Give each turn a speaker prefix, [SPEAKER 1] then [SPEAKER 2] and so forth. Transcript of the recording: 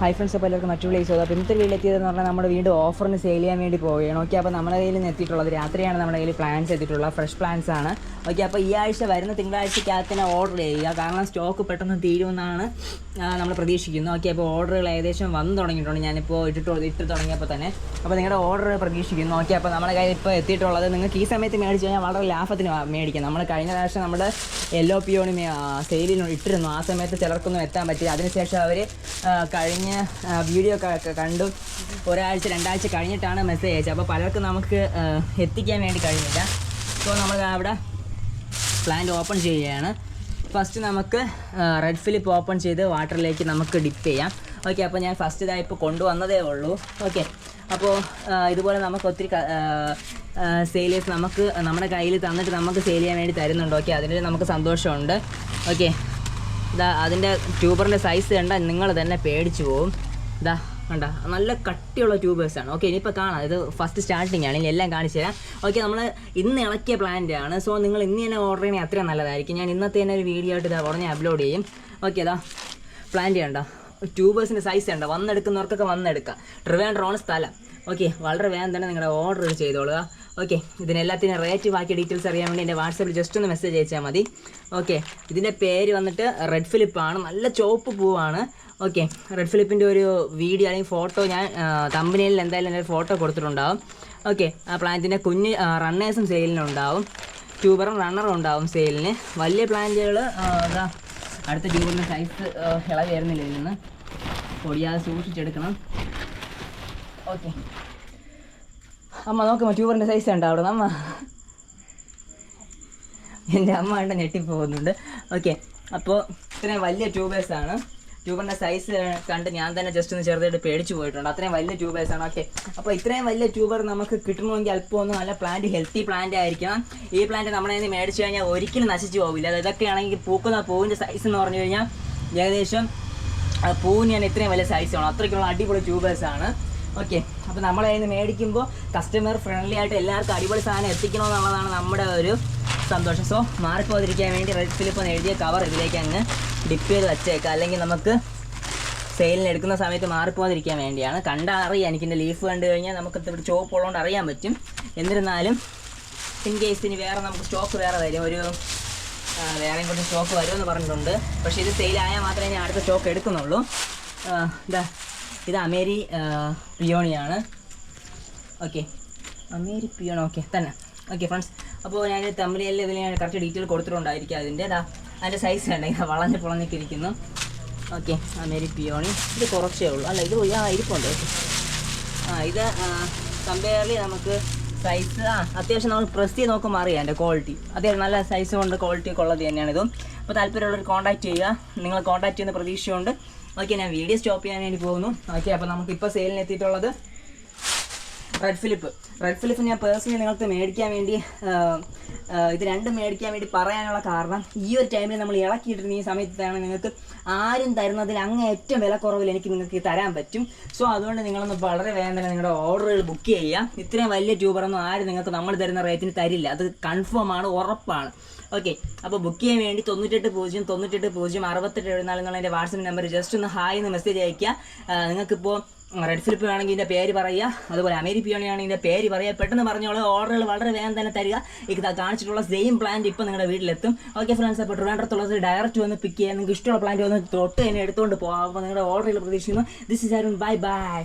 [SPEAKER 1] Hi friends അപ്പോൾ എല്ലാവർക്കും മറ്റു പ്ലേസ് അപ്പോൾ ഇന്നത്തെ വീട്ടിലെത്തിയതെന്ന് പറഞ്ഞാൽ നമ്മുടെ വീണ്ടും ഓഫറിന് സെയിൽ ചെയ്യാൻ വേണ്ടി പോവുകയാണ്. ഓക്കെ അപ്പോൾ നമ്മുടെ കയ്യിൽ നിന്ന് എത്തിയിട്ടുള്ളത് രാത്രിയാണ് നമ്മുടെ കയ്യിൽ പ്ലാൻസ് എത്തിയിട്ടുള്ളത്. ഫ്രഷ് പ്ലാൻസ് ആണ്. ഓക്കെ അപ്പോൾ ഈ ആഴ്ച വരുന്ന തിങ്കളാഴ്ചക്കകത്ത് തന്നെ ഓർഡർ ചെയ്യുക. കാരണം സ്റ്റോക്ക് പെട്ടെന്ന് തീരുമെന്നാണ് നമ്മൾ പ്രതീക്ഷിക്കുന്നത് ഓക്കെ അപ്പോൾ ഓർഡറുകൾ ഏകദേശം വന്നു തുടങ്ങിയിട്ടുണ്ട്. ഞാനിപ്പോൾ ഇട്ടിട്ട് ഇട്ട് തുടങ്ങിയപ്പോൾ തന്നെ അപ്പോൾ നിങ്ങളുടെ ഓർഡർ പ്രതീക്ഷിക്കുന്നു. ഓക്കെ അപ്പോൾ നമ്മുടെ കയ്യിൽ ഇപ്പോൾ എത്തിയിട്ടുള്ളത് നിങ്ങൾക്ക് ഈ സമയത്ത് മേടിച്ച് കഴിഞ്ഞാൽ വളരെ ലാഭത്തിന് മേടിക്കാം. നമ്മൾ കഴിഞ്ഞ പ്രാവശ്യം നമ്മുടെ എല്ലോ പിയോണി സെയിലിന് ഇട്ടിരുന്നു. ആ സമയത്ത് ചിലർക്കൊന്നും എത്താൻ പറ്റില്ല. അതിനുശേഷം അവർ കഴിഞ്ഞ വീഡിയോ ഒക്കെ കണ്ടു. ഒരാഴ്ച രണ്ടാഴ്ച കഴിഞ്ഞിട്ടാണ് മെസ്സേജ് അയച്ചത്. അപ്പോൾ പലർക്കും നമുക്ക് എത്തിക്കാൻ വേണ്ടി കഴിഞ്ഞില്ല. സോ നമ്മൾ അവിടെ പ്ലാന്റ് ഓപ്പൺ ചെയ്യുകയാണ്. ഫസ്റ്റ് നമുക്ക് റെഡ് ഫിലിപ്പ് ഓപ്പൺ ചെയ്ത് വാട്ടറിലേക്ക് നമുക്ക് ഡിപ്പ് ചെയ്യാം. ഓക്കെ അപ്പോൾ ഞാൻ ഫസ്റ്റ് ഇതായി ഇപ്പോൾ കൊണ്ടുവന്നതേ ഉള്ളൂ. ഓക്കെ അപ്പോൾ ഇതുപോലെ നമുക്ക് ഒത്തിരി സെയിലേഴ്സ് നമുക്ക് നമ്മുടെ കയ്യിൽ തന്നിട്ട് നമുക്ക് സെയിൽ ചെയ്യാൻ വേണ്ടി തരുന്നുണ്ട്. ഓക്കെ അതിനൊരു നമുക്ക് സന്തോഷമുണ്ട്. ഓക്കെ ഇതാ അതിന്റെ ട്യൂബറിന്റെ സൈസ് കണ്ടാൽ നിങ്ങൾ തന്നെ പേടിച്ചു പോവും. ഇതാ കണ്ട നല്ല കട്ടിയുള്ള ട്യൂബേഴ്സാണ് ഓക്കെ ഇനിയിപ്പോൾ കാണാം. ഇത് ഫസ്റ്റ് സ്റ്റാർട്ടിംഗ് ആണ്. ഇനി എല്ലാം കാണിച്ചു തരാം. ഓക്കെ നമ്മൾ ഇന്ന് ഇളക്കിയ പ്ലാന്റ് ആണ്. സോ നിങ്ങൾ ഇന്ന് തന്നെ ഓർഡർ ചെയ്യണേ അത്രയും നല്ലതായിരിക്കും. ഞാൻ ഇന്നത്തെ തന്നെ ഒരു വീഡിയോ ആയിട്ട് ഇതാ ഉടനെ അപ്ലോഡ് ചെയ്യും. ഓക്കെ അതാ പ്ലാന്റ് കണ്ടോ ട്യൂബേഴ്സിന്റെ സൈസ് ഉണ്ട് വന്നെടുക്കുന്നവർക്കൊക്കെ വന്നെടുക്കാം. ട്രിവാൻഡ്രോണ് സ്ഥലം. ഓക്കെ വളരെ വേഗം തന്നെ നിങ്ങളുടെ ഓർഡർ ചെയ്തോളുക. ഓക്കെ ഇതിനെല്ലാത്തിനും റേറ്റ് ബാക്കി ഡീറ്റെയിൽസ് അറിയാൻ വേണ്ടി എന്റെ വാട്സപ്പിൽ ജസ്റ്റ് ഒന്ന് മെസ്സേജ് അയച്ചാൽ മതി. ഓക്കെ ഇതിന്റെ പേര് വന്നിട്ട് റെഡ് ഫിലിപ്പാണ് നല്ല ചുവപ്പ് പൂവാണ്. ഓക്കെ റെഡ് ഫിലിപ്പിന്റെ ഒരു വീഡിയോ അല്ലെങ്കിൽ ഫോട്ടോ ഞാൻ കമ്പനിയിൽ എന്തായാലും എന്റെ ഫോട്ടോ കൊടുത്തിട്ടുണ്ടാവും. ഓക്കെ ആ പ്ലാന്റിന്റെ കുഞ്ഞ് റണ്ണേഴ്സും സെയിലിനുണ്ടാവും ട്യൂബറും റണ്ണറും ഉണ്ടാവും. സെയിലിന് വലിയ പ്ലാന്റുകൾ അടുത്ത ട്യൂബറിന്റെ സൈസ് ഇളവ് വരുന്നില്ല ഇതിൽ നിന്ന്. പൊടിയാതെ സൂക്ഷിച്ചെടുക്കണം. ഓക്കെ അമ്മ നോക്കുമ്പോൾ ട്യൂബറിന്റെ സൈസ് ഉണ്ടോ അവിടെ അമ്മ. എന്റെ അമ്മ കണ്ട് ഞെട്ടിപ്പോകുന്നുണ്ട്. ഓക്കെ അപ്പോൾ ഇത്രയും വലിയ ട്യൂബേഴ്സ് ആണ്. ട്യൂബറിന്റെ സൈസ് കണ്ട് ഞാൻ തന്നെ ജസ്റ്റ് ഒന്ന് ചെറുതായിട്ട് പേടിച്ചു പോയിട്ടുണ്ട്. അത്രയും വലിയ ട്യൂബേഴ്സ് ആണ്. ഓക്കെ അപ്പോൾ ഇത്രയും വലിയ ട്യൂബർ നമുക്ക് കിട്ടണമെങ്കിൽ അല്പം ഒന്ന് നല്ല പ്ലാന്റ് ഹെൽത്തി പ്ലാന്റ് ആയിരിക്കണം. ഈ പ്ലാന്റ് നമ്മളെ ഇനി മേടിച്ചു കഴിഞ്ഞാൽ ഒരിക്കലും നശിച്ചു പോകില്ല അത് ഇതൊക്കെയാണെങ്കിൽ പൂക്കുന്ന പൂവിന്റെ സൈസ് എന്ന് പറഞ്ഞു കഴിഞ്ഞാൽ ഏകദേശം പൂവിന് ഞാൻ ഇത്രയും വലിയ സൈസ് ആണ്. അത്രയ്ക്കുള്ള അടിപൊളി ട്യൂബേഴ്സ് ആണ്. ഓക്കെ അപ്പോൾ നമ്മളെ മേടിക്കുമ്പോൾ കസ്റ്റമർ ഫ്രണ്ട്ലി ആയിട്ട് എല്ലാവർക്കും അടിപൊളി സാധനം എത്തിക്കണമെന്നുള്ളതാണ് നമ്മുടെ ഒരു സന്തോഷം. സോ മാറിപ്പോതിരിക്കാൻ വേണ്ടി റെഡ് ഫിലിപ്പ് എഴുതിയ കവർ ഇതിലേക്ക് അങ്ങ് ഡിപ്പ് ചെയ്ത് വച്ചേക്കാം. അല്ലെങ്കിൽ നമുക്ക് സെയിലിന് എടുക്കുന്ന സമയത്ത് മാറിപ്പോകാതിരിക്കാൻ വേണ്ടിയാണ്. കണ്ടാൽ അറിയാം എനിക്കിന്റെ ലീഫ് കണ്ടു കഴിഞ്ഞാൽ നമുക്ക് ഇവിടെ ചോപ്പ് ഉള്ളതുകൊണ്ട് അറിയാൻ പറ്റും. എന്നിരുന്നാലും ഇൻ കേസ് ഇനി വേറെ നമുക്ക് സ്റ്റോക്ക് വേറെ വരും ഒരു വേറെ കുറച്ച് സ്റ്റോക്ക് വരുമെന്ന് പറഞ്ഞിട്ടുണ്ട്. പക്ഷേ ഇത് സെയിലായാൽ മാത്രമേ ഞാൻ അടുത്ത സ്റ്റോക്ക് എടുക്കുന്നുള്ളൂ. ഇതാ ഇത് അമേരി പിയോണിയാണ്. ഓക്കെ അമേരി പിയോൺ ഓക്കെ തന്നെ. ഓക്കെ ഫ്രണ്ട്സ് അപ്പോൾ ഞാൻ തമ്മിലിൽ ഇതിൽ ഞാൻ കറക്റ്റ് ഡീറ്റെയിൽ കൊടുത്തിട്ടുണ്ടായിരിക്കും അതിന്റെ. അതാ അതിന്റെ സൈസ് ഉണ്ടെങ്കിൽ വളഞ്ഞ് പൊളഞ്ഞൊക്കെ ഓക്കെ അമേരി പിയോണി. ഇത് കുറച്ചേ ഉള്ളൂ. അല്ല ഇത് ആ ഇരിപ്പുണ്ട്. ആ ഇത് കമ്പയർലി നമുക്ക് സൈസ് ആ അത്യാവശ്യം നമ്മൾ പ്രസ് ചെയ്ത് നോക്കുമ്പോൾ അറിയാം എന്റെ ക്വാളിറ്റി അത്യാവശ്യം നല്ല സൈസ് കൊണ്ട് ക്വാളിറ്റി ഒക്കെ ഉള്ളത് തന്നെയാണ് ഇതും. അപ്പോൾ താല്പര്യമുള്ളവർ കോൺടാക്റ്റ് ചെയ്യുക. നിങ്ങൾ കോൺടാക്റ്റ് ചെയ്യുന്ന പ്രതീക്ഷയുണ്ട്. ഓക്കെ ഞാൻ വീഡിയോ സ്റ്റോപ്പ് ചെയ്യാൻ വേണ്ടി പോകുന്നു. ഓക്കെ അപ്പോൾ നമുക്ക് ഇപ്പോൾ സെയിലിന് എത്തിയിട്ടുള്ളത് റെഡ് ഫിലിപ്പ് റെഡ് ഫിലിപ്പ് ഞാൻ പേഴ്സണലി നിങ്ങൾക്ക് മേടിക്കാൻ വേണ്ടി ഇത് രണ്ടും മേടിക്കാൻ വേണ്ടി പറയാനുള്ള കാരണം ഈ ഒരു ടൈമിൽ നമ്മൾ ഇളക്കിയിട്ടിരുന്ന ഈ സമയത്താണ് നിങ്ങൾക്ക് ആരും തരുന്നതിൽ അങ്ങ് ഏറ്റവും വില കുറവിൽ എനിക്ക് നിങ്ങൾക്ക് തരാൻ പറ്റും. സോ അതുകൊണ്ട് നിങ്ങളൊന്ന് വളരെ വേഗം തന്നെ നിങ്ങളുടെ ഓർഡറുകൾ ബുക്ക് ചെയ്യുക. ഇത്രയും വലിയ ട്യൂബറൊന്നും ആരും നിങ്ങൾക്ക് നമ്മൾ തരുന്ന റേറ്റിന് തരില്ല. അത് കൺഫേം ആണ് ഉറപ്പാണ്. ഓക്കെ അപ്പോൾ ബുക്ക് ചെയ്യാൻ വേണ്ടി തൊണ്ണൂറ്റെട്ട് പൂജ്യം തൊണ്ണൂറ്റെട്ട് പൂജ്യം അറുപത്തെട്ട് എഴുപത്തിനാല് എന്നുള്ള എന്റെ വാട്സപ്പ് നമ്പർ ജസ്റ്റ് ഒന്ന് ഹായ് എന്ന് മെസ്സേജ് അയക്കുക നിങ്ങൾക്ക് നിങ്ങൾക്കിപ്പോൾ റെഡ് ഫിലിപ്പ് വേണമെങ്കിൽ ഇതിന്റെ പേര് പറയുക. അതുപോലെ അമേരി പിയോണിയാണെങ്കിൽ ഇതിന്റെ പേര് പറയുക. പെട്ടെന്ന് പറഞ്ഞോളൂ ഓർഡറുകൾ വളരെ വേഗം തന്നെ തരിക. ഇത് കാണിച്ചിട്ടുള്ള സെയിം പ്ലാന്റ് ഇപ്പൊ നിങ്ങളുടെ വീട്ടിലെത്തും. ഓക്കെ ഫ്രണ്ട്സ് അപ്പോൾ ട്രിവാൻഡ്രത്തുള്ളത് ഡയറക്റ്റ് വന്ന് പിക്ക് ചെയ്യാൻ നിങ്ങൾക്ക് ഇഷ്ടമുള്ള പ്ലാന്റ് വന്ന് തൊട്ട് തന്നെ എടുത്തുകൊണ്ട് പോകാം. അപ്പോൾ നിങ്ങളുടെ ഓർഡറുകൾ പ്രതീക്ഷിക്കുന്നു. This is Arun bye bye